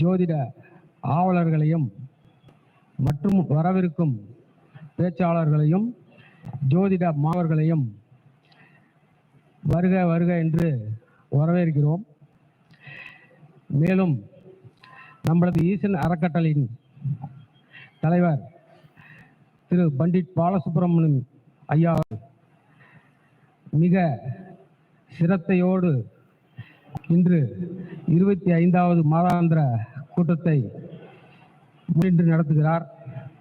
ஜோதிட ஆவலர்களையும் மற்றும் வரவிருக்கும் பேச்சாளர்களையும் ஜோதிட மாணவர்களையும் வருக வருக என்று வரவேற்கிறோம். மேலும் நம்மளது ஈசன் அறக்கட்டளையின் தலைவர் திரு பண்டிட் பாலசுப்ரமணியம் ஐயா மிக சிரத்தையோடு இன்று இருபத்தி ஐந்தாவது மாதாந்திர கூட்டத்தை முன்னின்று நடத்துகிறார்.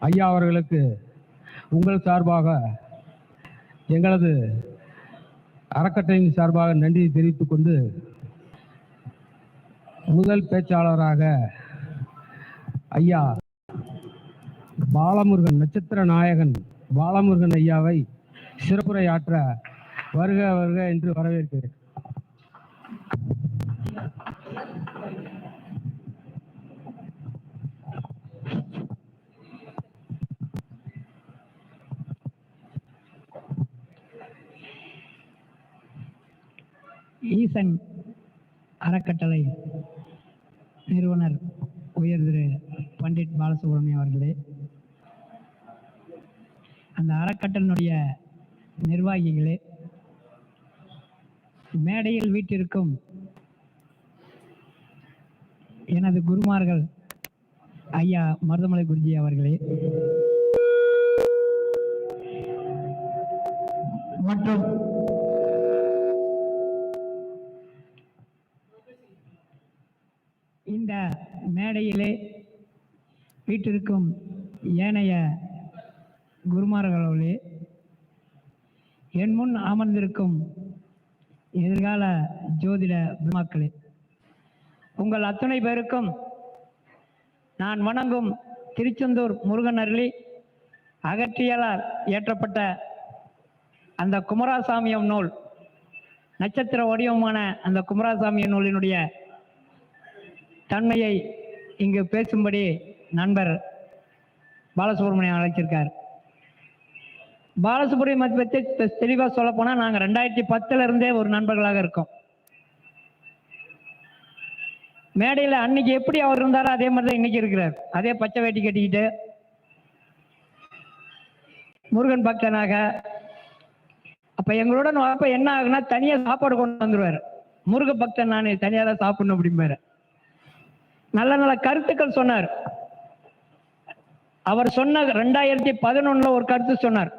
ஐயா அவர்களுக்கு உங்கள் சார்பாக எங்களது அறக்கட்டளையின் சார்பாக நன்றியை தெரிவித்துக் கொண்டு முதல் பேச்சாளராக ஐயா பாலமுருகன் நட்சத்திர நாயகன் பாலமுருகன் ஐயாவை சிறப்புரையாற்ற வருக வருக என்று வரவேற்கிறேன். ஈசன் அறக்கட்டளை நிறுவனர் உயர் திரு பண்டிட் பாலசுப்ரமணியம் அவர்களே. அந்த அறக்கட்டளையினுடைய நிர்வாகிகளே மேடையில் வீட்டிற்கும் எனது குருமார்கள் ஐயா மருதமலை குருஜி அவர்களே வீட்டிற்கும் ஏனைய குருமார்களோடு என் முன் அமர்ந்திருக்கும் எதிர்கால ஜோதிட பிரமாக்களே உங்கள் அத்தனை பேருக்கும் நான் வணங்கும் திருச்செந்தூர் முருகன் அருளி அகற்றியலால் இயற்றப்பட்ட அந்த குமராசாமியம் நூல் நட்சத்திர வடிவமான அந்த குமராசாமியம் நூலினுடைய தன்மையை இங்கு பேசும்படி நண்பர் பாலசுப்ரமணியம் அழைச்சிருக்கார். பாலசுப்ரமணியம் பற்றி தெ- சொல்ல போனால் நாங்கள் ரெண்டாயிரத்தி பத்துல இருந்தே ஒரு நண்பர்களாக இருக்கோம். மேடையில் அன்னைக்கு எப்படி அவர் இருந்தாரோ அதே மாதிரி தான் இன்னைக்கு இருக்கிறார். அதே பச்சை வேட்டி கட்டிக்கிட்டு முருகன் பக்தனாக அப்ப எங்களுடன் வரப்ப என்ன ஆகுனா தனியா சாப்பாடு கொண்டு வந்துருவாரு. முருக பக்தன் நான் தனியா தான் சாப்பிடணும் அப்படிம்பாரு. நல்ல நல்ல கருத்துக்கள் சொன்னார். அவர் சொன்ன ரெண்டாயிரத்தி பதினொன்னுல ஒரு கருத்து சொன்னார்.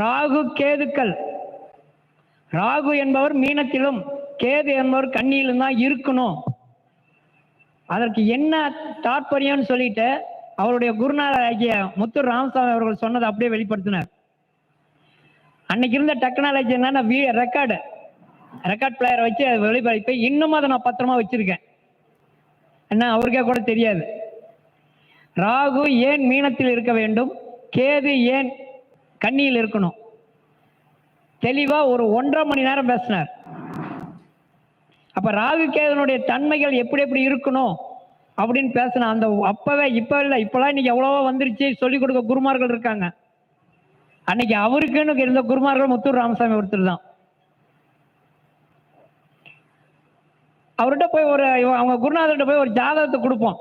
ராகு கேதுக்கள். ராகு என்பவர் மீனத்திலும் கேது என்பவர் கண்ணியிலும் தான் இருக்கணும். அதற்கு என்ன தாற்பயம்னு சொல்லிட்டு அவருடைய குருநாதர் ஆகிய முத்து ராமசாமி அவர்கள் சொன்னதை அப்படியே வெளிப்படுத்தினார். அன்னைக்கு இருந்த டெக்னாலஜி என்னன்னா ரெக்கார்டு. ரெக்கார்ட் பிளேயரை வச்சு அதை வெளிப்படுத்தி இன்னும் அதை நான் பத்திரமா வச்சிருக்கேன். என்ன அவருக்கே கூட தெரியாது. ராகு ஏன் மீனத்தில் இருக்க வேண்டும்? கேது ஏன் கன்னியில் இருக்கணும்? தெளிவா ஒரு ஒன்றரை மணி நேரம் பேசினார். அப்ப ராகு கேதனுடைய தன்மைகள் எப்படி எப்படி இருக்கணும்? அப்படின்னு பேசின அந்த அப்பவே இப்ப இல்ல இப்பெல்லாம் இன்னைக்கு எவ்வளவோ வந்துருச்சு சொல்லிக் கொடுக்க குருமார்கள் இருக்காங்க. அன்னைக்கு அவருக்குன்னு இருந்த குருமார்கள் முத்தூர் ராமசாமி ஒருத்தர் தான். அவர்கிட்ட போய் ஒரு அவங்க குருநாதர்கிட்ட போய் ஒரு ஜாதகத்தை கொடுப்போம்.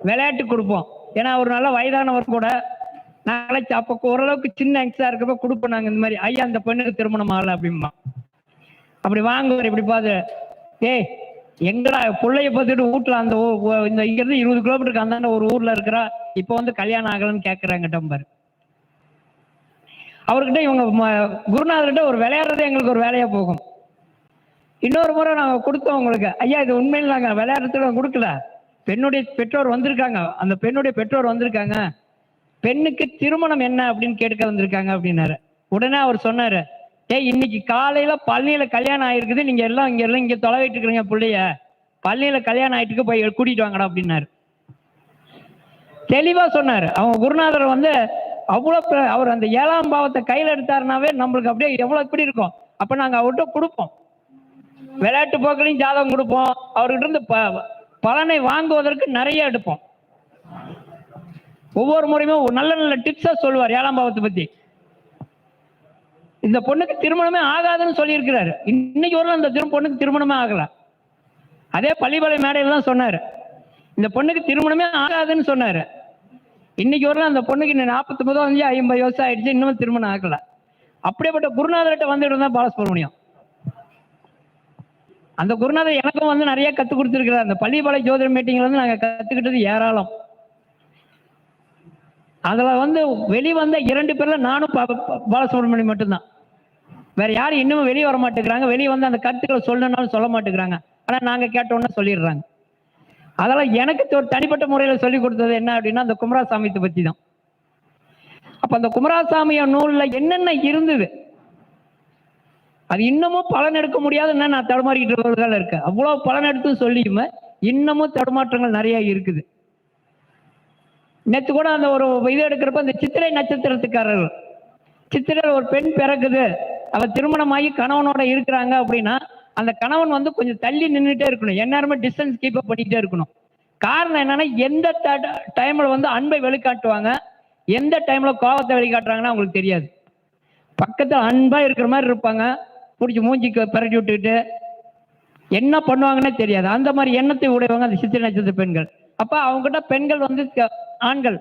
விளையாட்டு கொடுப்போம். ஏன்னா அவர் நல்ல வயதானவர் கூட நாங்களே அப்போ ஓரளவுக்கு சின்ன யங்ஸ்டா இருக்கப்ப கொடுப்போம் நாங்க இந்த மாதிரி ஐயா அந்த பெண்ணுக்கு திருமணம் ஆகல அப்படிமா அப்படி வாங்குவார் இப்படி பார்த்து ஏய் எங்கடா பிள்ளைய பார்த்துட்டு வீட்டுல அந்த இந்த இங்க இருந்து இருபது கிலோமீட்டருக்கு அந்தாண்ட ஒரு ஊர்ல இருக்கிறா இப்போ வந்து கல்யாணம் ஆகலன்னு கேட்கறாங்க டம்பர் அவர்கிட்ட இவங்க ம- குருநாதர்கிட்ட ஒரு விளையாடுறதே எங்களுக்கு ஒரு வேலையா போகும். இன்னொரு முறை நாங்க கொடுத்தோம் உங்களுக்கு ஐயா இது உண்மையில் நாங்க விளையாடுறதுல கொடுக்கல. பெண்ணுடைய பெற்றோர் வந்திருக்காங்க. அந்த பெண்ணுடைய பெற்றோர் வந்திருக்காங்க. பெண்ணுக்கு திருமணம் என்ன அப்படின்னு கேட்க வந்திருக்காங்க அப்படின்னாரு. உடனே அவர் சொன்னாரு ஏய் இன்னைக்கு காலையில பள்ளியில கல்யாணம் ஆயிருக்குது. நீங்க எல்லாம் இங்க எல்லாம் இங்க தொலைவிட்டு இருக்கிறீங்க பிள்ளைய. பள்ளியில கல்யாணம் ஆயிட்டுக்கு போய் கூட்டிட்டு வாங்கடா அப்படின்னாரு. தெளிவா சொன்னாரு. அவங்க குருநாதர் வந்து அவ்வளவு அவர் அந்த ஏழாம் பாவத்தை கையில எடுத்தாருனாவே நம்மளுக்கு அப்படியே எவ்வளவு எப்படி இருக்கும். அப்ப நாங்க அவர்கிட்ட கொடுப்போம். விளையாட்டு போக்கிலையும் ஜாதகம் கொடுப்போம். அவர்கிட்ட இருந்து ப- பலனை வாங்குவதற்கு நிறைய எடுப்போம். ஒவ்வொரு முறையுமே ஒரு நல்ல நல்ல டிப்ஸா சொல்லுவார் ஏழாம் பாவத்தை பத்தி. இந்த பொண்ணுக்கு திருமணமே ஆகாதுன்னு சொல்லியிருக்கிறாரு. இன்னைக்கு வரலாம் அந்த திரும்ப பொண்ணுக்கு திருமணமே ஆகல. அதே பள்ளிப்பாளை மேடையில் தான் சொன்னார். இந்த பொண்ணுக்கு திருமணமே ஆகாதுன்னு சொன்னார். இன்னைக்கு வரலாம் அந்த பொண்ணுக்கு இன்னும் நாற்பத்தொம்பது அஞ்சு ஐம்பது வருஷம் ஆயிடுச்சு இன்னும் திருமணம் ஆகல. அப்படியேப்பட்ட குருநாதர்கிட்ட வந்துட்டு இருந்தா பாலசுப்ரமணியம். அந்த குருநாதர் எனக்கும் வந்து நிறைய கற்றுக் கொடுத்துருக்கிறார். அந்த பள்ளிப்பாளைய ஜோதிட மீட்டிங்ல வந்து நாங்கள் கற்றுக்கிட்டது ஏராளம். அதுல வந்து வெளிவந்த இரண்டு பேர்ல நானும் பாலசுப்ரமணியம் மட்டும்தான். வேற யாரும் இன்னும் வெளியே வர மாட்டேங்கிறாங்க. வெளியே வந்து அந்த கருத்துக்களை சொல்லணும்னாலும் சொல்ல மாட்டேங்கிறாங்க. ஆனா நாங்க கேட்டோம்னா சொல்லிடுறாங்க. அதெல்லாம் எனக்கு ஒரு தனிப்பட்ட முறையில சொல்லி கொடுத்தது என்ன அப்படின்னா அந்த குமராசாமியத்தை பத்தி தான் அப்ப அந்த குமராசாமிய நூல்ல என்னென்ன இருந்தது? அது இன்னமும் பலன் எடுக்க முடியாதுன்னா நான் தடுமாறிக்கிட்டு இருக்கேன் இருக்கு. அவ்வளவு பலன் எடுத்தும் சொல்லியுமே இன்னமும் தடுமாற்றங்கள் நிறைய இருக்குது. நேற்று கூட அந்த ஒரு இது எடுக்கிறப்ப அந்த சித்திரை நட்சத்திரத்துக்காரர்கள் சித்திரையில் ஒரு பெண் பிறக்குது. அவ திருமணமாகி கணவனோட இருக்கிறாங்க அப்படின்னா அந்த கணவன் வந்து கொஞ்சம் தள்ளி நின்றுட்டே இருக்கணும். எந்நேரமே டிஸ்டன்ஸ் கீப் அப் பண்ணிக்கிட்டே இருக்கணும். காரணம் என்னன்னா எந்த டைம்ல வந்து அன்பை வெளிக்காட்டுவாங்க எந்த டைம்ல கோபத்தை வெளிக்காட்டுறாங்கன்னா அவங்களுக்கு தெரியாது. பக்கத்தில் அன்பா இருக்கிற மாதிரி இருப்பாங்க. பிடிச்சி மூஞ்சிக்கு பரட்டி விட்டுக்கிட்டு என்ன பண்ணுவாங்கன்னே தெரியாது. அந்த மாதிரி எண்ணத்தை உடையவங்க அந்த சித்திரை நட்சத்திர பெண்கள். அப்போ அவங்ககிட்ட பெண்கள் வந்து ஆண்கள்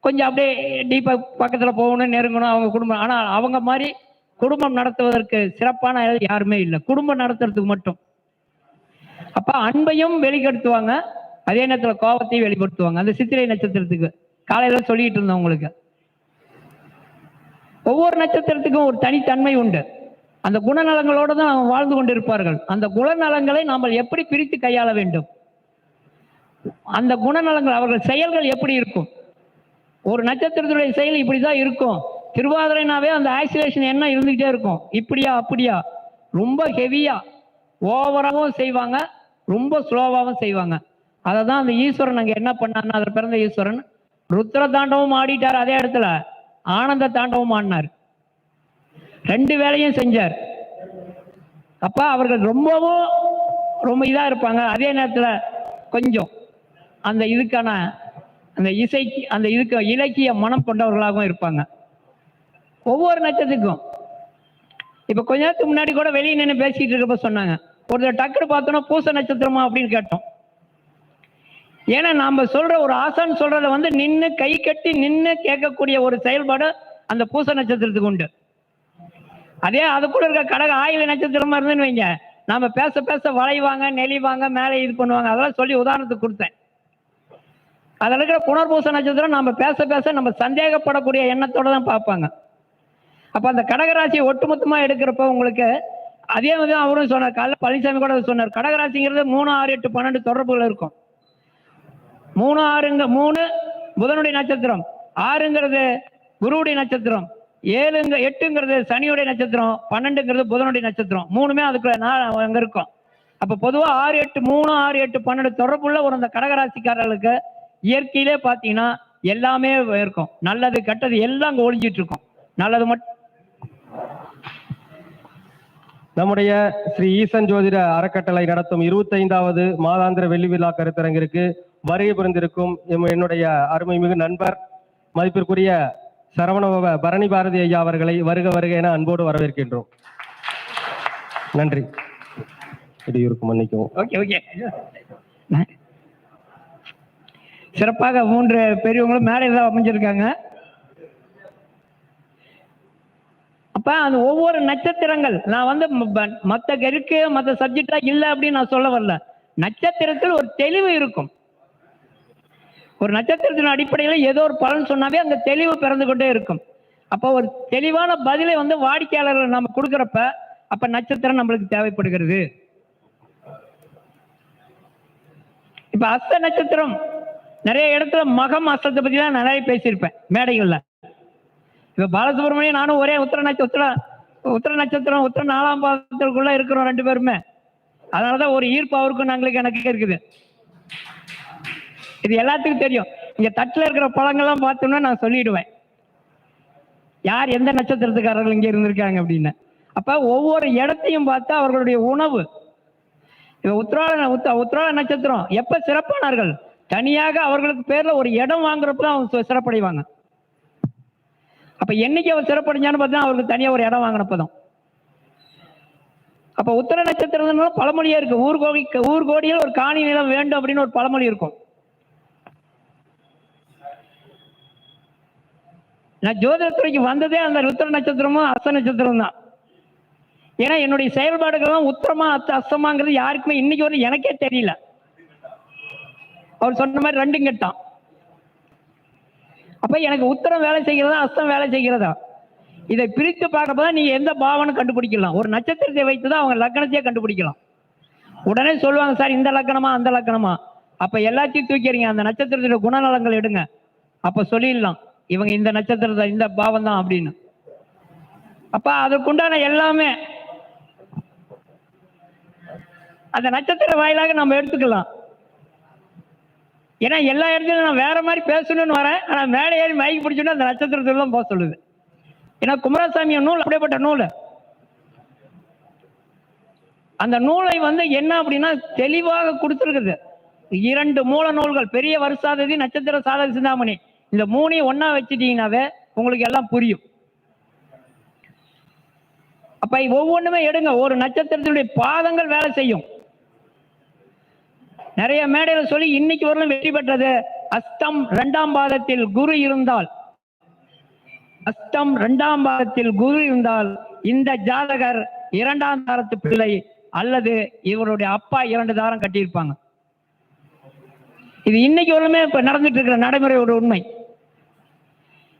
கொஞ்சம் அப்படியே டீப்பாக பக்கத்தில் போகணும் நெருங்கணும் அவங்க குடும்பம். ஆனால் அவங்க மாதிரி குடும்பம் நடத்துவதற்கு சிறப்பான யாருமே இல்லை. குடும்பம் நடத்துறதுக்கு மட்டும். அப்போ அன்பையும் வெளிப்படுத்துவாங்க. அதே நேரத்தில் கோபத்தையும் வெளிப்படுத்துவாங்க. அந்த சித்திரை நட்சத்திரத்துக்கு காலையில் சொல்லிட்டு இருந்தோம் உங்களுக்கு. ஒவ்வொரு நட்சத்திரத்துக்கும் ஒரு தனித்தன்மை உண்டு. அந்த குணநலங்களோடு தான் அவங்க வாழ்ந்து கொண்டிருப்பார்கள். அந்த குணநலங்களை நாம் எப்படி பிரித்து கையாள வேண்டும்? அந்த குணநலங்கள் அவர்கள் செயல்கள் எப்படி இருக்கும்? ஒரு நட்சத்திரத்துடைய செயல் இப்படி தான் இருக்கும். திருவாதிரைனாவே அந்த ஆக்சிலேஷன் என்ன இருந்துகிட்டே இருக்கும்? இப்படியா அப்படியா? ரொம்ப ஹெவியா. ஓவராகவும் செய்வாங்க ரொம்ப ஸ்லோவாகவும் செய்வாங்க. அதை தான் அந்த ஈஸ்வரன் அங்கே என்ன பண்ணாருன்னா அதில் பிறந்த ஈஸ்வரன் ருத்ர தாண்டவம் ஆடிட்டார் அதே இடத்துல. ஆனந்த தாண்டவம் ஆடினார். ரெண்டு வேலையும் செஞ்சார். அப்போ அவர்கள் ரொம்பவும் ரொம்ப இதாக இருப்பாங்க. அதே நேரத்தில் கொஞ்சம் அந்த இதுக்கான அந்த இசைக்கு அந்த இதுக்கு இலக்கிய மனம் கொண்டவர்களாகவும் இருப்பாங்க. ஒவ்வொரு நட்சத்திரத்துக்கும். இப்போ கொஞ்ச நேரத்துக்கு முன்னாடி கூட வெளியே நின்று பேசிகிட்டு இருக்கப்ப சொன்னாங்க. ஒருத்தர் டக்குனு பார்த்தோன்னா பூச நட்சத்திரமா அப்படின்னு கேட்டோம். ஏன்னா நாம் சொல்கிற ஒரு ஆசான்னு சொல்கிறத வந்து நின்று கை கட்டி நின்று கேட்கக்கூடிய ஒரு செயல்பாடு அந்த பூச நட்சத்திரத்துக்கு உண்டு. அதே அதுக்குள்ள இருக்க கடக ஆயுத நட்சத்திரமா இருந்துன்னு வைங்க. நாம பேச பேச வளைவாங்க நெளிவாங்க மேலே இது பண்ணுவாங்க. அதெல்லாம் சொல்லி உதாரணத்துக்கு கொடுத்தேன். அதில் இருக்கிற புனர்பூச நட்சத்திரம் நம்ம பேச பேச நம்ம சந்தேகப்படக்கூடிய எண்ணத்தோட தான் பார்ப்பாங்க. அப்போ அந்த கடகராசியை ஒட்டுமொத்தமாக எடுக்கிறப்ப உங்களுக்கு அதே மாதிரி அவரும் சொன்னார். காலைல பழனிசாமி கூட சொன்னார். கடகராசிங்கிறது மூணு ஆறு எட்டு பன்னெண்டு தொடர்புகள் இருக்கும். மூணு ஆறுங்க மூணு புதனுடைய நட்சத்திரம். ஆறுங்கிறது குருவுடைய நட்சத்திரம். ஏழுங்க எட்டுங்கிறது சனியுடைய நட்சத்திரம் பன்னெண்டுங்கிறது புதனுடைய நட்சத்திரம். மூணுமே அதுக்குள்ள நான் அங்க இருக்கும். அப்ப பொதுவா ஆறு எட்டு மூணு ஆறு எட்டு பன்னெண்டு தொடர்புள்ள ஒரு அந்த கடகராசிக்காரர்களுக்கு இயற்கையிலே பாத்தீங்கன்னா எல்லாமே இருக்கும். நல்லது கெட்டது எல்லாம் அங்க ஒழிஞ்சிட்டு இருக்கும். நல்லது மட்டும் நம்முடைய ஸ்ரீ ஈசன் ஜோதிட அறக்கட்டளை நடத்தும் இருபத்தைந்தாவது மாதாந்திர வெள்ளி விழா கருத்தரங்கிற்கு வருகை புரிந்திருக்கும் எம் என்னுடைய அருமைமிகு நண்பர் மதிப்பிற்குரிய சரவணபவ பரணி பாரதி ஐயா அவர்களை வருக வருக என அன்போடு வரவேற்கின்றோம். நன்றி. இடையூறுக்கு மன்னிக்கவும். ஓகே ஓகே சிறப்பாக மூன்று பெரியவங்களும் மேடையில் தான் அமைஞ்சிருக்காங்க. அப்ப அந்த ஒவ்வொரு நட்சத்திரங்கள் நான் வந்து மற்ற ப- மத்த இருக்கு மத்த சப்ஜெக்டா அப்படின்னு நான் சொல்ல வரல. நட்சத்திரத்தில் ஒரு தெளிவு இருக்கும். ஒரு நட்சத்திரத்தின் அடிப்படையில் ஏதோ ஒரு பலன் சொன்னாவே அந்த தெளிவு பிறந்து கொண்டே இருக்கும். அப்போ ஒரு தெளிவான பதிலை வந்து வாடிக்கையாளர்கள் நம்ம கொடுக்குறப்ப அப்ப நட்சத்திரம் நம்மளுக்கு தேவைப்படுகிறது. இப்ப அஸ்த நட்சத்திரம் நிறைய இடத்துல மகம் அஸ்தத்தை பத்தி தான் நிறைய பேசியிருப்பேன் மேடைகள்ல. இப்ப பாலசுப்ரமணியம் நானும் ஒரே உத்தர நட்சத்திரம் உத்தர நட்சத்திரம் உத்தர நாலாம் பாதத்திற்குள்ள இருக்கிறோம் ரெண்டு பேருமே. அதனாலதான் ஒரு ஈர்ப்பு அவருக்கும் நாங்களுக்கு எனக்கு இருக்குது. இது எல்லாத்துக்கும் தெரியும். இங்க தட்டுல இருக்கிற பழங்கள்லாம் பார்த்தோம்னா நான் சொல்லிடுவேன். யார் எந்த நட்சத்திரத்துக்காரர்கள் இங்க இருந்திருக்காங்க அப்படின்னு. அப்ப ஒவ்வொரு இடத்தையும் பார்த்தா அவர்களுடைய உணவு. இப்போ உத்ரால உத்த நட்சத்திரம். எப்ப சிறப்பானார்கள்? தனியாக அவர்களுக்கு பேர்ல ஒரு இடம் வாங்குறப்ப தான் அவங்க சிறப்படைவாங்க. அப்ப என்னைக்கு அவர் சிறப்படைஞ்சான்னு பார்த்தா அவருக்கு தனியா ஒரு இடம் வாங்கினப்பதான். அப்ப உத்தர நட்சத்திரம் பழமொழியா இருக்கு. ஊர்கோடி ஊர்கோடியில் ஒரு காணி நிலம் வேண்டும் அப்படின்னு ஒரு பழமொழி இருக்கும். நான் ஜோதிடத்துறைக்கு வந்ததே அந்த உத்தர நட்சத்திரமும் அஸ்த நட்சத்திரம் தான் ஏன்னா என்னுடைய செயல்பாடுகள்லாம் உத்தரமா அத்த அஸ்தமாங்கிறது யாருக்குமே இன்னைக்கு வரை எனக்கே தெரியல. அவர் சொன்ன மாதிரி ரெண்டும் கெட்டான். அப்ப எனக்கு உத்தரம் வேலை செய்கிறதா அஸ்தம் வேலை செய்கிறதா? இதை பிரித்து பார்க்கப்பதான் நீங்க எந்த பாவனை கண்டுபிடிக்கலாம். ஒரு நட்சத்திரத்தை வைத்து தான் அவங்க லக்கணத்தையே கண்டுபிடிக்கலாம். உடனே சொல்லுவாங்க சார் இந்த லக்கணமா அந்த லக்கணமா? அப்ப எல்லாத்தையும் தூக்கிறீங்க அந்த நட்சத்திரத்துடைய குணநலங்கள் எடுங்க. அப்ப சொல்லிடலாம். இவங்க இந்த நட்சத்திரத்தை இந்த பாவம் தான் அப்படின்னு. அப்ப அதுக்குண்டான எல்லாமே அந்த நட்சத்திர வாயிலாக நம்ம எடுத்துக்கலாம். ஏன்னா எல்லா இடத்துலையும் நான் வேற மாதிரி பேசணும்னு வரேன். ஆனா மேலே ஏறி மயக்கி பிடிச்சோன்னா அந்த நட்சத்திரத்துல தான் போக சொல்லுது. ஏன்னா குமாரசாமி நூல் அப்படியேப்பட்ட நூல். அந்த நூலை வந்து என்ன அப்படின்னா தெளிவாக கொடுத்துருக்குது. இரண்டு மூல நூல்கள் பெரிய வருஷாததி நட்சத்திர சாதக சிந்தாமணி. இந்த மூணையும் ஒன்னா வச்சுட்டீங்கன்னாவே உங்களுக்கு எல்லாம் புரியும். அப்ப ஒவ்வொன்றுமே எடுங்க. ஒரு நட்சத்திரத்தினுடைய பாதங்கள் வேலை செய்யும். நிறைய மேடையில் சொல்லி இன்னைக்கு வரலும் வெற்றி பெற்றது. அஸ்தம் இரண்டாம் பாதத்தில் குரு இருந்தால். அஸ்தம் இரண்டாம் பாதத்தில் குரு இருந்தால் இந்த ஜாதகர் இரண்டாம் தாரத்து பிள்ளை அல்லது இவருடைய அப்பா இரண்டு தாரம் கட்டியிருப்பாங்க. இது இன்னைக்கு வரலுமே இப்ப நடந்துட்டு இருக்கிற நடைமுறை ஒரு உண்மை.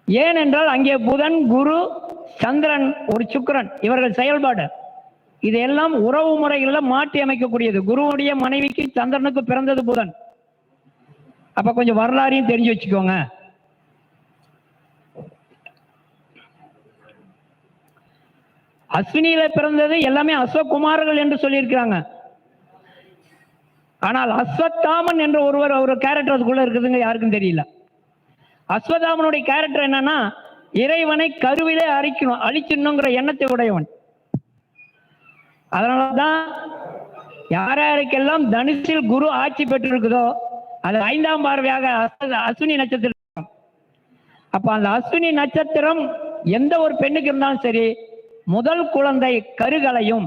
ஏனென்றால் அங்கே புதன் குரு சந்திரன் ஒரு சுக்கிரன் இவர்கள் செயல்பாடு. இதெல்லாம் உறவு முறைகளில் மாற்றி அமைக்கக்கூடியது. குருவுடைய மனைவிக்கு சந்திரனுக்கு பிறந்தது புதன். அப்ப கொஞ்சம் வரலாறையும் தெரிஞ்சு வச்சுக்கோங்க. அஸ்வினியில பிறந்தது எல்லாமே அஸ்வகுமாரர்கள் என்று சொல்லியிருக்கிறாங்க. ஆனால் அஸ்வத்தாமன் என்ற ஒருவர் ஒரு கேரக்டர் அதுக்குள்ள இருக்குதுங்க யாருக்கும் தெரியல. அஸ்வதாமனுடைய கேரக்டர் என்னன்னா இறைவனை கருவிலே அழிக்கணும் அழிச்சிடணுங்கிற எண்ணத்தை உடையவன். அதனாலதான் யார் யாருக்கெல்லாம் தனுசில் குரு ஆட்சி பெற்றிருக்குதோ அது ஐந்தாம் பார்வையாக அஸ்வினி நட்சத்திரம். அப்ப அந்த அஸ்வினி நட்சத்திரம் எந்த ஒரு பெண்ணுக்கு இருந்தாலும் சரி முதல் குழந்தை கருகலையும்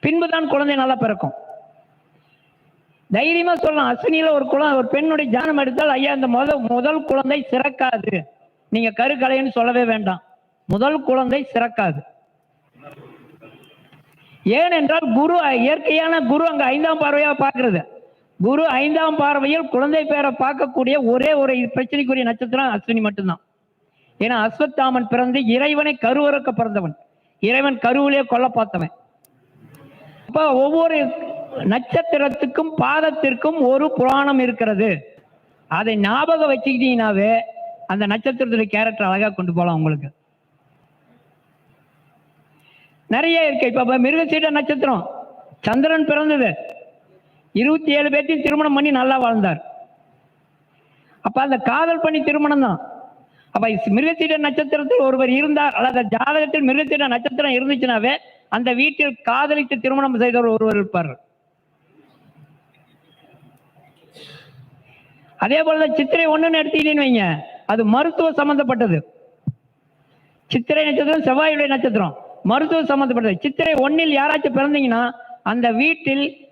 பின்புதான் குழந்தை நல்லா பிறக்கும். தைரியமா சொல்லலாம். அஸ்வினியில ஒரு குழந்தை ஒரு பெண்ணுடைய ஜானம் எடுத்தால் ஐயா இந்த முதல் முதல் குழந்தை சிறக்காது. நீங்க கருக்கலைன்னு சொல்லவே வேண்டாம். முதல் குழந்தை சிறக்காது. ஏனென்றால் குரு இயற்கையான குரு அங்க ஐந்தாம் பார்வையா பாக்குறது குரு ஐந்தாம் பார்வையில் குழந்தை பேரை பார்க்கக்கூடிய ஒரே ஒரு பிரச்சனைக்குரிய நட்சத்திரம் அஸ்வினி மட்டும்தான். ஏன்னா அஸ்வத்தாமன் பிறந்து இறைவனை கருவறுக்க பிறந்தவன். இறைவன் கருவிலே கொல்ல பார்த்தவன். இப்போ ஒவ்வொரு நட்சத்திரத்துக்கும் பாதத்திற்கும் ஒரு புராணம் இருக்கிறது. அதை ஞாபகம் வச்சுக்கிட்டீங்கன்னாவே அந்த நட்சத்திரத்துடைய கேரக்டர் அழகா கொண்டு போகலாம் உங்களுக்கு. நிறைய இருக்கு. இப்போ இப்ப மிருகசீட நட்சத்திரம். சந்திரன் பிறந்தது. இருபத்தி ஏழு பேர்த்தையும் திருமணம் பண்ணி நல்லா வாழ்ந்தார். அப்ப அந்த காதல் பண்ணி திருமணம் தான். அப்ப மிருகசீட நட்சத்திரத்தில் ஒருவர் இருந்தார். அல்லது ஜாதகத்தில் மிருகசீட நட்சத்திரம் இருந்துச்சுனாவே அந்த வீட்டில் காதலித்து திருமணம் செய்தவர் ஒருவர் இருப்பார் அதே போல சித்திரை ஒண்ணுன்னு எடுத்துக்கிட்டீங்கன்னு வைங்க. அது மருத்துவ சம்பந்தப்பட்டது. சித்திரை நட்சத்திரம் செவ்வாயுடைய நட்சத்திரம். மருத்துவ சம்பந்தப்பட்டது. சித்திரை ஒன்னில் யாராச்சும் பிறந்தீங்கன்னா அந்த வீட்டில்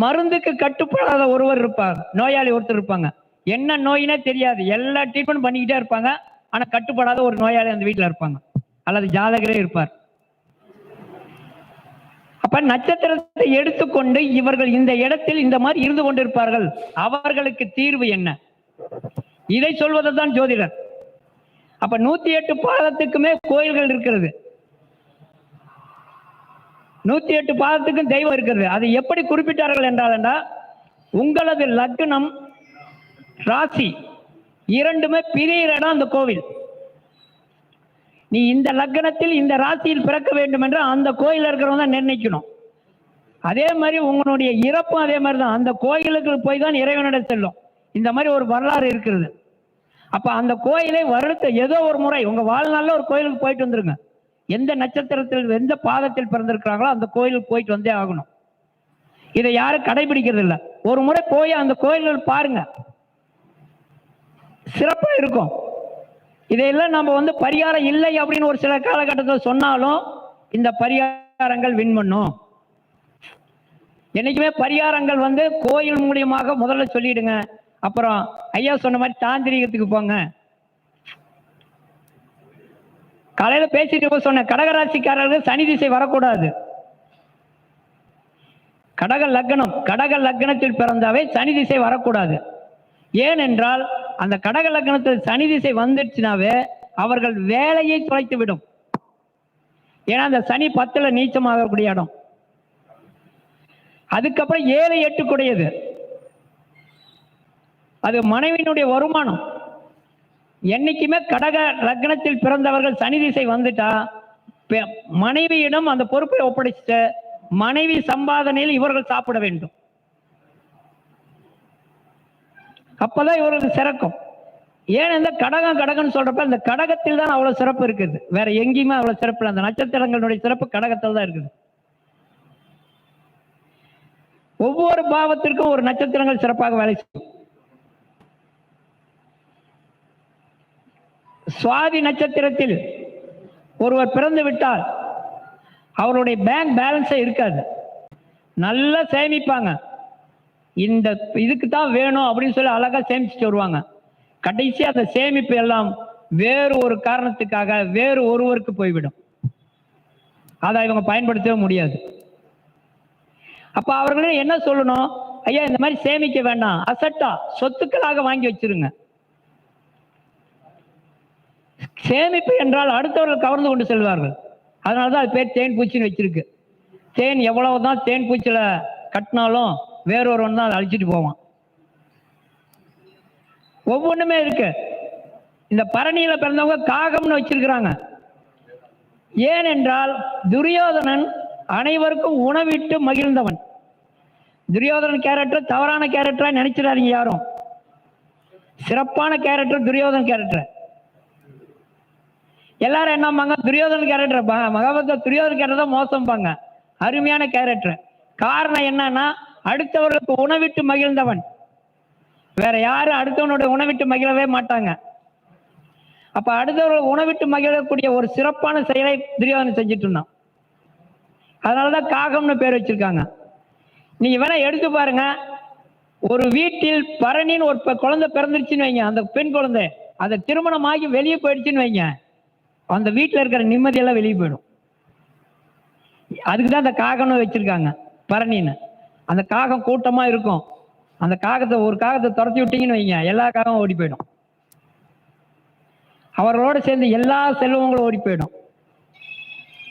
மருந்துக்கு கட்டுப்படாத ஒருவர் இருப்பார். நோயாளி ஒருத்தர் இருப்பாங்க. என்ன நோயினே தெரியாது. எல்லா ட்ரீட்மெண்ட் பண்ணிக்கிட்டே இருப்பாங்க. ஆனா கட்டுப்படாத ஒரு நோயாளி அந்த வீட்டில் இருப்பாங்க. அல்லது ஜாதகரே இருப்பார். அப்ப நட்சத்திரத்தை எடுத்துக்கொண்டு இவர்கள் இந்த இடத்தில் இந்த மாதிரி இருந்து கொண்டிருப்பார்கள். அவர்களுக்கு தீர்வு என்ன? இதை சொல்வதுதான் ஜோதிடர். அப்ப நூத்தி எட்டு பாதத்துக்குமே கோயில்கள் இருக்கிறது. நூத்தி எட்டு பாதத்துக்கும் தெய்வம் இருக்கிறது. அது எப்படி குறிப்பிட்டார்கள் என்றால் உங்களது லக்னம் ராசி இரண்டுமே பிரியிற அந்த கோவில். நீ இந்த லக்னத்தில் இந்த ராசியில் பிறக்க வேண்டும் என்று அந்த கோயில் இருக்கிறவங்க தான் நிர்ணயிக்கணும். அதே மாதிரி உங்களுடைய இறப்பும் அதே மாதிரி தான். அந்த கோயிலுக்கு போய் தான் இறைவனிடம் செல்லும். இந்த மாதிரி ஒரு வரலாறு இருக்கிறது. அப்ப அந்த கோயிலை வருடத்தை ஏதோ ஒரு முறை உங்க வாழ்நாளில் ஒரு கோயிலுக்கு போயிட்டு வந்துருங்க. எந்த நட்சத்திரத்தில் எந்த பாதத்தில் பிறந்திருக்கிறாங்களோ அந்த கோயிலுக்கு போயிட்டு வந்தே ஆகணும். இதை யாரும் கடைபிடிக்கிறது இல்லை. ஒரு முறை போய் அந்த கோயில்கள் பாருங்க. சிறப்பாக இருக்கும். இதையெல்லாம் நம்ம வந்து பரிகாரம் இல்லை அப்படின்னு ஒரு சில காலகட்டத்தில் சொன்னாலும் இந்த பரிகாரங்கள் வின் பண்ணும். என்னைக்குமே பரிகாரங்கள் வந்து கோயில் மூலியமாக முதல்ல சொல்லிடுங்க. அப்புறம் ஐயா சொன்ன மாதிரி தாந்திரிகத்துக்கு போங்க. காலையில பேசிட்டு போய் சொன்னேன் கடகராசிக்காரர்கள் சனி திசை வரக்கூடாது. கடக லக்னம் கடக லக்னத்தில் பிறந்தாவே சனி திசை வரக்கூடாது. ஏனென்றால் அந்த கடக லக்னத்தில் சனி திசை வந்துடுச்சுனாவே அவர்கள் வேலையை தொலைத்து விடும். ஏன்னா அந்த சனி பத்துல நீச்சமாகக்கூடிய இடம். அதுக்கப்புறம் ஏழு எட்டுக்குடையது. அது மனைவியினுடைய வருமானம். என்னைக்குமே கடக லக்னத்தில் பிறந்தவர்கள் சனி திசை வந்துட்டா பெ- மனைவியிடம் அந்த பொறுப்பை ஒப்படைச்சிட்டு மனைவி சம்பாதனையில் இவர்கள் சாப்பிட வேண்டும். அப்பதான் இவருக்கு சிறக்கும். ஏன் இந்த கடகம் கடகம்னு சொல்றப்ப இந்த கடகத்தில் தான் அவ்வளவு சிறப்பு இருக்குது. வேற எங்கேயுமே அவ்வளவு சிறப்பு இல்லை. அந்த நட்சத்திரங்களுடைய சிறப்பு கடகத்தில் தான் இருக்குது. ஒவ்வொரு பாவத்திற்கும் ஒரு நட்சத்திரங்கள் சிறப்பாக வேலை செய்யும். சுவாதி நட்சத்திரத்தில் ஒருவர் பிறந்து விட்டால் அவருடைய பேங்க் பேலன்ஸே இருக்காது. நல்லா சேமிப்பாங்க. இந்த இதுக்கு தான் வேணும் அப்படின்னு சொல்லி அழகா சேமிச்சுட்டு வருவாங்க. கடைசி அந்த சேமிப்பு எல்லாம் வேறு ஒரு காரணத்துக்காக வேறு ஒருவருக்கு போய்விடும். அதை இவங்க பயன்படுத்தவே முடியாது. அப்ப அவர்களே என்ன சொல்லணும்? ஐயா இந்த மாதிரி சேமிக்க வேண்டாம். அசட்டா சொத்துக்களாக வாங்கி வச்சிருங்க. சேமிப்பு என்றால் அடுத்தவர்கள் கவர்ந்து கொண்டு செல்வார்கள். அதனாலதான் அது பேர் தேன் பூச்சின்னு வச்சிருக்கு. தேன் எவ்வளவுதான் தேன் பூச்சியில கட்டினாலும் வேறொருவன் தான் அதை அழிச்சிட்டு போவான். ஒவ்வொன்றுமே இருக்கு. இந்த பரணியில பிறந்தவங்க காகம்னு வச்சிருக்கிறாங்க. ஏனென்றால் துரியோதனன் அனைவருக்கும் உணவிட்டு மகிழ்ந்தவன். துரியோதனன் கேரக்டர் தவறான கேரக்டரா நினைச்சிடாதீங்க யாரும். சிறப்பான கேரக்டர் துரியோதன் கேரக்டர் எல்லாரும் என்னம்பாங்க துரியோதன கேரக்டர் மகாபாரத துரியோதன கேரக்டர் தான் மோசம்பாங்க. அருமையான கேரக்டர் காரணம் என்னன்னா அடுத்தவர்களுக்கு உணவிட்டு மகிழ்ந்தவன். வேற யாரும் அடுத்தவனோட உணவிட்டு மகிழவே மாட்டாங்க. அப்ப அடுத்தவர்கள் உணவிட்டு மகிழக்கூடிய ஒரு சிறப்பான செயலை துரியோதனை செஞ்சுட்டு இருந்தான். அதனாலதான் காகம்னு பேர் வச்சிருக்காங்க. நீங்க வேணா எடுத்து பாருங்க. ஒரு வீட்டில் பரணின்னு ஒரு குழந்தை பிறந்துருச்சுன்னு வைங்க. அந்த பெண் குழந்தை அதை திருமணம் ஆகி வெளியே போயிடுச்சுன்னு வைங்க. அந்த வீட்டில் இருக்கிற நிம்மதியெல்லாம் வெளியே போயிடும். அதுக்கு தான் அந்த காகம்னு வச்சிருக்காங்க பரணின்னு. அந்த காகம் கூட்டமா இருக்கும். அந்த காகத்தை ஒரு காகத்தை துரத்தி விட்டீங்கன்னு வைங்க எல்லா காகமும் ஓடி போயிடும். அவர்களோட சேர்ந்து எல்லா செல்வங்களும் ஓடி போயிடும்.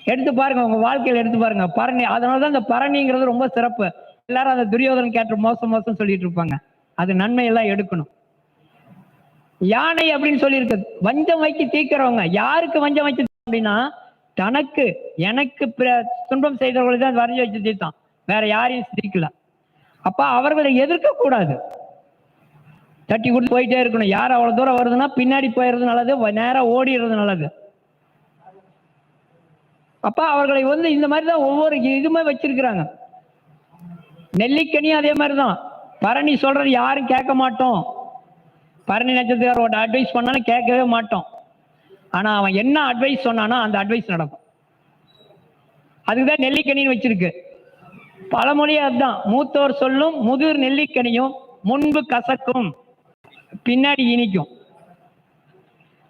எடுத்து பாருங்க உங்க வாழ்க்கையில எடுத்து பாருங்க. பரணி அதனாலதான் இந்த பரணிங்கிறது ரொம்ப சிறப்பு. எல்லாரும் அந்த துரியோதனன் கேட்டு மோசம் மோசம் சொல்லிட்டு இருப்பாங்க. அது நன்மை எல்லாம் எடுக்கணும். யானை அப்படின்னு சொல்லியிருக்கு. வஞ்சம் வைத்து தீக்கிறவங்க. யாருக்கு வஞ்சம் வைத்து அப்படின்னா தனக்கு எனக்கு பிற- துன்பம் செய்தவர்களை தான் வரைஞ்சி வச்சு தீர்த்தான். வேற யாரையும் சிரிக்கல. அப்ப அவர்களை எதிர்க்க கூடாது. தட்டி கொடுத்து போயிட்டே இருக்கணும். யார் அவ்வளவு தூரம் வருதுன்னா பின்னாடி போயிடுறது நல்லது நேராக ஓடிடுறது நல்லது. அப்ப அவர்களை வந்து இந்த மாதிரி தான் ஒவ்வொரு இதுமே வச்சிருக்கிறாங்க. நெல்லிக்கனியும் அதே மாதிரி தான் பரணி சொல்றது யாரும் கேட்க மாட்டோம். பரணி நட்சத்திரத்தோட அட்வைஸ் பண்ணாலும் கேட்கவே மாட்டோம். ஆனா அவன் என்ன அட்வைஸ் சொன்னானோ அந்த அட்வைஸ் நடக்கும். அதுக்குதான் நெல்லிக்கனின்னு வச்சிருக்கு. பழமொழி அதுதான். மூத்தோர் சொல்லும் முதிர் நெல்லிக்கனியும் முன்பு கசக்கும் பின்னாடி இனிக்கும்.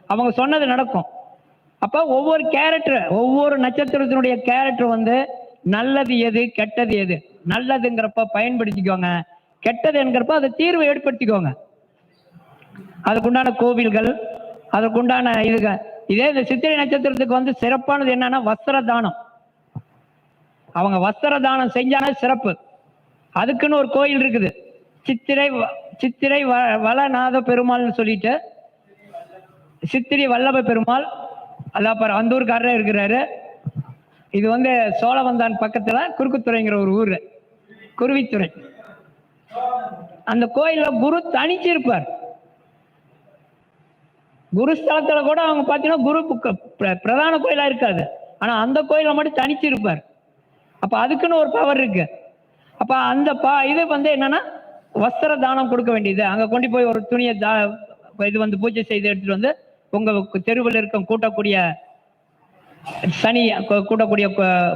அவங்க சொன்னது நடக்கும். அப்ப ஒவ்வொரு கேரக்டர் ஒவ்வொரு நட்சத்திரத்தினுடைய கேரக்டர் வந்து நல்லது எது கெட்டது எது? நல்லதுங்கிறப்ப பயன்படுத்திக்கோங்க. கெட்டது என்கிறப்ப அதை தீர்வை ஏற்படுத்திக்கோங்க. அதுக்குண்டான கோவில்கள் அதற்குண்டான இதுக இதே இந்த சித்திரை நட்சத்திரத்துக்கு வந்து சிறப்பானது என்னன்னா வஸ்திர தானம் அவங்க வஸ்திர தானம் செஞ்சான சிறப்பு. அதுக்குன்னு ஒரு கோயில் இருக்குது. சித்திரை வ- சித்திரை வ- வளநாத பெருமாள்னு சொல்லிட்டு சித்திரை வல்லப பெருமாள் அதான் பாரு அந்தூர்காரரே இருக்கிறாரு. இது வந்து சோழவந்தான் பக்கத்துல குறுக்குத்துறைங்கிற ஒரு ஊர். குருவித்துறை. அந்த கோயில்ல குரு தனிச்சு இருப்பார் குரு ஸ்தலத்துல கூட அவங்க பார்த்தீங்கன்னா குரு பிரதான கோயிலா இருக்காது. ஆனா அந்த கோயில மட்டும் தனிச்சு இருப்பார் அப்ப அதுக்குன்னு ஒரு பவர் இருக்கு. அப்ப அந்த பா இது வந்து என்னன்னா வஸ்திர தானம் கொடுக்க வேண்டியது. அங்க கொண்டு போய் ஒரு துணியை தா- இது வந்து பூஜை செய்து எடுத்துட்டு வந்து உங்க தெருவில் இருக்க கூட்டக்கூடிய சனி கூட்டக்கூடிய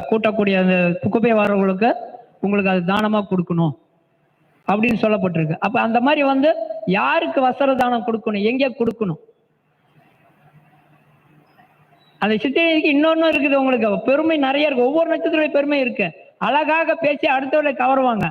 கூட்டக்கூடிய அந்த குப்பை வரவங்களுக்கு உங்களுக்கு அது தானமா கொடுக்கணும். அப்படின்னு சொல்லப்பட்டிருக்கு. அப்ப அந்த மாதிரி வந்து யாருக்கு வஸ்திர தானம் கொடுக்கணும்? எங்கே கொடுக்கணும்? அந்த சித்திரைக்கு இன்னொன்னு இருக்குது உங்களுக்கு. பெருமை நிறைய இருக்கு. ஒவ்வொரு நட்சத்திரம் பெருமை இருக்கு. அழகாக பேசி அடுத்தவரை கவருவாங்க.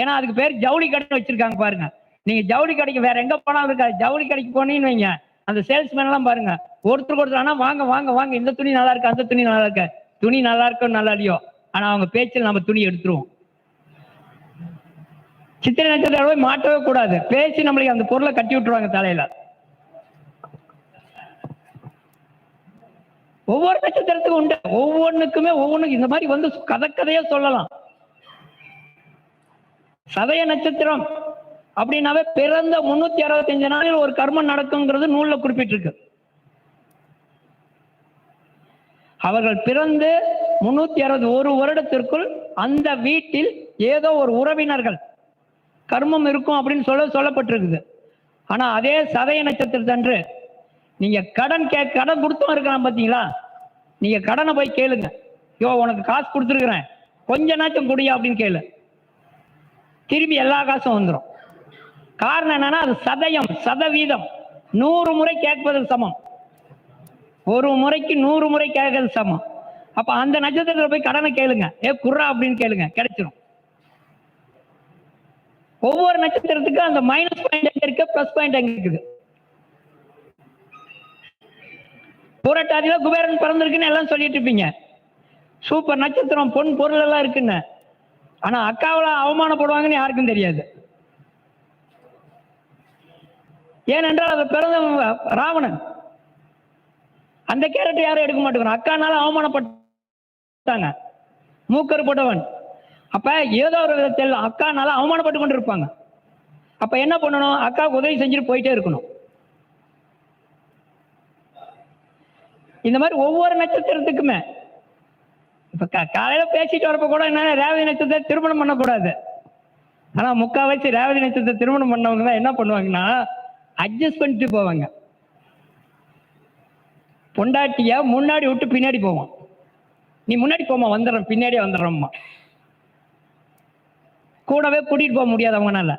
ஏன்னா அதுக்கு பேர் ஜவுளி கடை வச்சிருக்காங்க பாருங்க. நீங்க ஜவுளி கடைக்கு வேற எங்க போனாலும் இருக்காது. ஜவுளி கடைக்கு போனீங்கன்னு வைங்க. அந்த சேல்ஸ்மேன் எல்லாம் பாருங்க. ஒருத்தருக்கு ஒருத்தர் ஆனா வாங்க வாங்க வாங்க. இந்த துணி நல்லா இருக்கு? அந்த துணி நல்லா இருக்கு? துணி நல்லா இருக்கோ நல்லா இல்லையோ? ஆனா அவங்க பேச்சில் நம்ம துணி எடுத்துருவோம். சித்திரை நட்சத்திரம் போய் மாட்டவே கூடாது. பேசி நம்மளுக்கு அந்த பொருளை கட்டி விட்டுருவாங்க தலையில. ஒவ்வொரு நட்சத்திரத்துக்கும் உண்டு. ஒவ்வொன்றுக்குமே ஒவ்வொன்றுக்கும் இந்த மாதிரி வந்து கதை கதையா சொல்லலாம். சதய நட்சத்திரம் அப்படின்னாவே பிறந்த முன்னூத்தி அறுபத்தஞ்சு நாளில் ஒரு கர்மம் நடக்குங்கிறது நூல்ல குறிப்பிட்டிருக்கு. அவர்கள் பிறந்து முன்னூத்தி அறுபது ஒரு வருடத்திற்குள் அந்த வீட்டில் ஏதோ ஒரு உறவினர்கள் கர்மம் இருக்கும் அப்படின்னு சொல்ல சொல்லப்பட்டிருக்குது. ஆனா அதே சதய நட்சத்திரத்தன்று நீங்க கடன் கே கடன் கொடுத்தோம் இருக்கிறான் பாத்தீங்களா? நீங்க கடனை போய் கேளுங்க. யோ உனக்கு காசு கொடுத்துருக்குறேன். கொஞ்ச நாச்சும் குடியா அப்படின்னு கேளு. திரும்பி எல்லா காசும் வந்துடும் காரணம் என்னன்னா அது சதயம் சதவீதம். நூறு முறை கேட்பது சமம். ஒரு முறைக்கு நூறு முறை கேட்கறது சமம். அப்ப அந்த நட்சத்திரத்தில் போய் கடனை கேளுங்க. ஏ குர்ரா அப்படின்னு கேளுங்க. கிடைச்சிடும் ஒவ்வொரு நட்சத்திரத்துக்கும் அந்த மைனஸ் பாயிண்ட் எங்க இருக்கு? பிளஸ் பாயிண்ட் எங்க இருக்குது? பூரட்டாதியில குபேரன் பிறந்திருக்குன்னு எல்லாம் சொல்லிட்டு இருப்பீங்க. சூப்பர் நட்சத்திரம் பொன் பொருள் எல்லாம் இருக்குன்னு. ஆனா அக்காவில அவமானப்படுவாங்கன்னு யாருக்கும் தெரியாது. ஏனென்றால் அது பிறந்த ராவணன். அந்த கேரக்டர் யாரும் எடுக்க மாட்டேங்கிறோம் அக்கானால அவமானப்பட்டாங்க. மூக்கர் போட்டவன் அப்ப ஏதோ ஒரு விதத்தில் அக்கானால அவமானப்பட்டு கொண்டு இருப்பாங்க அப்ப என்ன பண்ணணும்? அக்காவுக்கு உதவி செஞ்சுட்டு போயிட்டே இருக்கணும். இந்த மாதிரி ஒவ்வொரு நட்சத்திரத்துக்குமே. இப்ப க காலையில பேசிட்டு வரப்ப கூட என்ன ரேவதி நட்சத்திரம் திருமணம் பண்ணக்கூடாது. ஆனா முக்காவாசி ரேவதி நட்சத்திரம் திருமணம் பண்ணவங்க தான் என்ன பண்ணுவாங்கன்னா அட்ஜஸ்ட் பண்ணிட்டு போவாங்க. பொண்டாட்டிய முன்னாடி விட்டு பின்னாடி போவோம் நீ முன்னாடி போமா வந்துடுறேன் பின்னாடியே வந்துடுறோம்மா. கூடவே கூட்டிகிட்டு போக முடியாது அவங்களால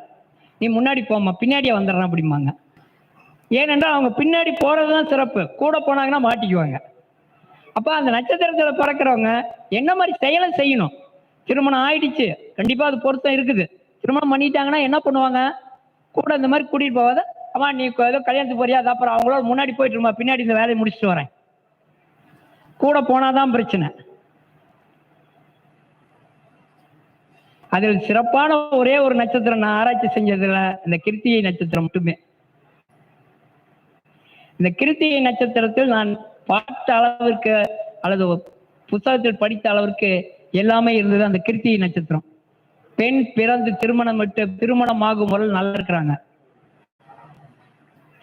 நீ முன்னாடி போமா பின்னாடியே வந்துடுறேன் அப்படிம்பாங்க. ஏனென்றால் அவங்க பின்னாடி போகிறது தான் சிறப்பு. கூட போனாங்கன்னா மாட்டிக்குவாங்க. அப்போ அந்த நட்சத்திரத்தில் பிறக்கிறவங்க என்ன மாதிரி செயலை செய்யணும்? திருமணம் ஆயிடுச்சு. கண்டிப்பாக அது பொருத்தம் இருக்குது. திருமணம் பண்ணிட்டாங்கன்னா என்ன பண்ணுவாங்க? கூட இந்த மாதிரி கூட்டிகிட்டு போவாத அம்மா நீ ஏதோ கல்யாணத்துக்கு போறியா? அது அப்புறம் அவங்களோட முன்னாடி போயிட்டு இருமா பின்னாடி இந்த வேலையை முடிச்சுட்டு வரேன். கூட போனாதான் பிரச்சனை. அதில் சிறப்பான ஒரே ஒரு நட்சத்திரம் நான் ஆராய்ச்சி செஞ்சதுல இந்த கிருத்திகை நட்சத்திரம் மட்டுமே. இந்த கிருத்திகை நட்சத்திரத்தில் நான் பார்த்த அளவிற்கு அல்லது புத்தகத்தில் படித்த அளவிற்கு எல்லாமே இருந்தது அந்த கிருத்திகை நட்சத்திரம். பெண் பிறந்து திருமணம் விட்டு திருமணம் ஆகும் முதல் நல்லா இருக்கிறாங்க.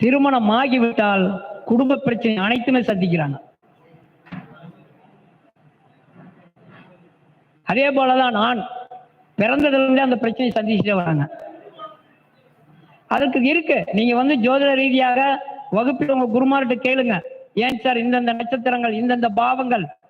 திருமணம் ஆகிவிட்டால் குடும்ப பிரச்சனை அனைத்துமே சந்திக்கிறாங்க. அதே போலதான் நான் பிறந்ததிலிருந்தே அந்த பிரச்சனையை சந்திச்சுட்டே வராங்க. அதுக்கு இருக்கு. நீங்க வந்து ஜோதிட ரீதியாக வகுப்பில் உங்க குருமார்கிட்ட கேளுங்க. ஏன் சார் இந்தந்த நட்சத்திரங்கள் இந்தந்த பாவங்கள்